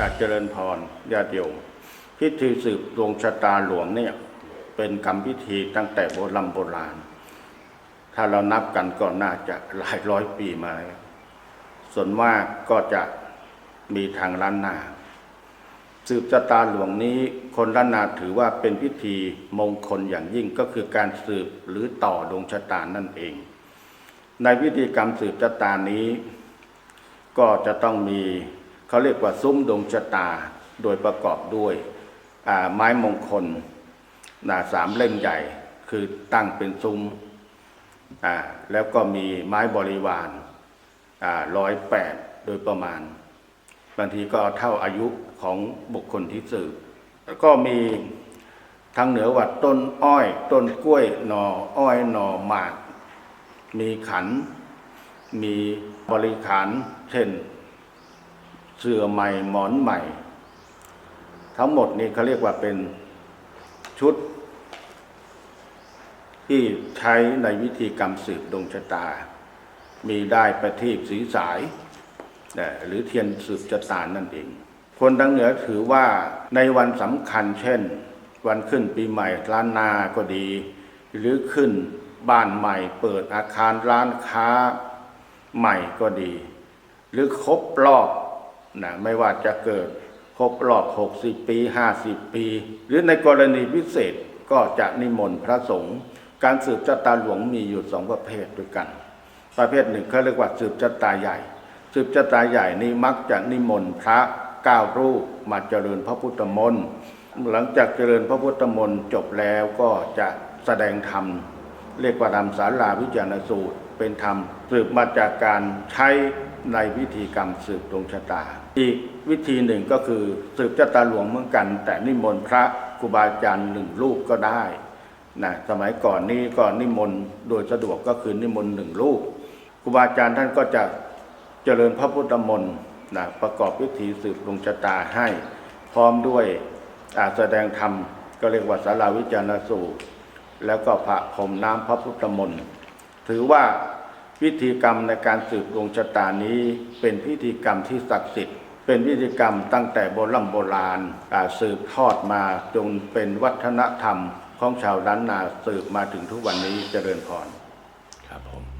อาจเจริญพรญาติโยมพิธีสืบดวงชะตาหลวงเนี่ยเป็นกรรมพิธีตั้งแต่โบราณโบราณ ถ้าเรานับกันก็น่าจะหลายร้อยปีมาส่วนมากก็จะมีทางล้านนา สืบชะตาหลวงนี้คนล้านนาถือว่าเป็นพิธีมงคลอย่างยิ่งก็คือการสืบหรือต่อดวงชะตานั่นเอง ในพิธีกรรมสืบชะตานี้ ก็จะต้องมี เขาเรียกว่าซุ้มดวงชะตาโดยประกอบด้วยไม้มงคลนะสามเล่มใหญ่คือตั้งเป็นซุ้มแล้วก็มีไม้บริวารร้อยแปดโดยประมาณ บางทีก็เท่าอายุของบุคคลที่สืบ แล้วก็มีทางเหนือวัดต้นอ้อย ต้นกล้วยหนออ้อยหนอหมาก มีขัน มีบริขารเช่น เสื่อใหม่หมอนใหม่ ทั้งหมดนี้เขาเรียกว่าเป็นชุด ที่ใช้ในวิธีกรรมสืบดวงชะตา มีได้ประทีปสีสายหรือเทียนสืบชะตานั่นเอง คนทางเหนือถือว่าในวันสำคัญเช่น วันขึ้นปีใหม่ล้านนาก็ดี หรือขึ้นบ้านใหม่เปิดอาคารร้านค้าใหม่ก็ดี หรือครบรอบ นะไม่ว่าจะเกิดครบรอบ 60 ปี 50 ปี หรือในกรณีพิเศษก็จะนิมนต์พระสงฆ์การสืบชะตาหลวงมีอยู่สองประเภทด้วยกัน ประเภทหนึ่งเขาเรียกว่าสืบชะตาใหญ่ สืบชะตาใหญ่นี้มักจะนิมนต์พระเก้ารูปมาเจริญพระพุทธมนต์หลังจากเจริญพระพุทธมนต์จบแล้วก็จะแสดงธรรมเรียกว่าธรรมสาราวิจารณสูตร เป็นธรรม สืบมาจากการใช้ในวิธีกรรมสืบดวงชะตา อีกวิธีหนึ่งก็คือสืบชะตาหลวงเหมือนกัน แต่นิมนต์พระครูบาอาจารย์หนึ่งรูปก็ได้นะสมัยก่อนนี้ก็นิมนต์โดยสะดวกก็คือนิมนต์หนึ่งรูปครูบาอาจารย์ท่านก็จะเจริญพระพุทธมนต์นะประกอบพิธีสืบดวงชะตาให้ พร้อมด้วยอาแสดงธรรมก็เรียกว่าสาราวิจารณสูตร แล้วก็พระพรมน้ำพระพุทธมนต์ ถือว่าพิธีกรรมในการสืบดวงชะตานี้เป็นพิธีกรรมที่ศักดิ์สิทธิ์ เป็นพิธีกรรมตั้งแต่โบราณโบราณสืบทอดมาจนเป็นวัฒนธรรมของชาวล้านนาสืบมาถึงทุกวันนี้เจริญพรครับผม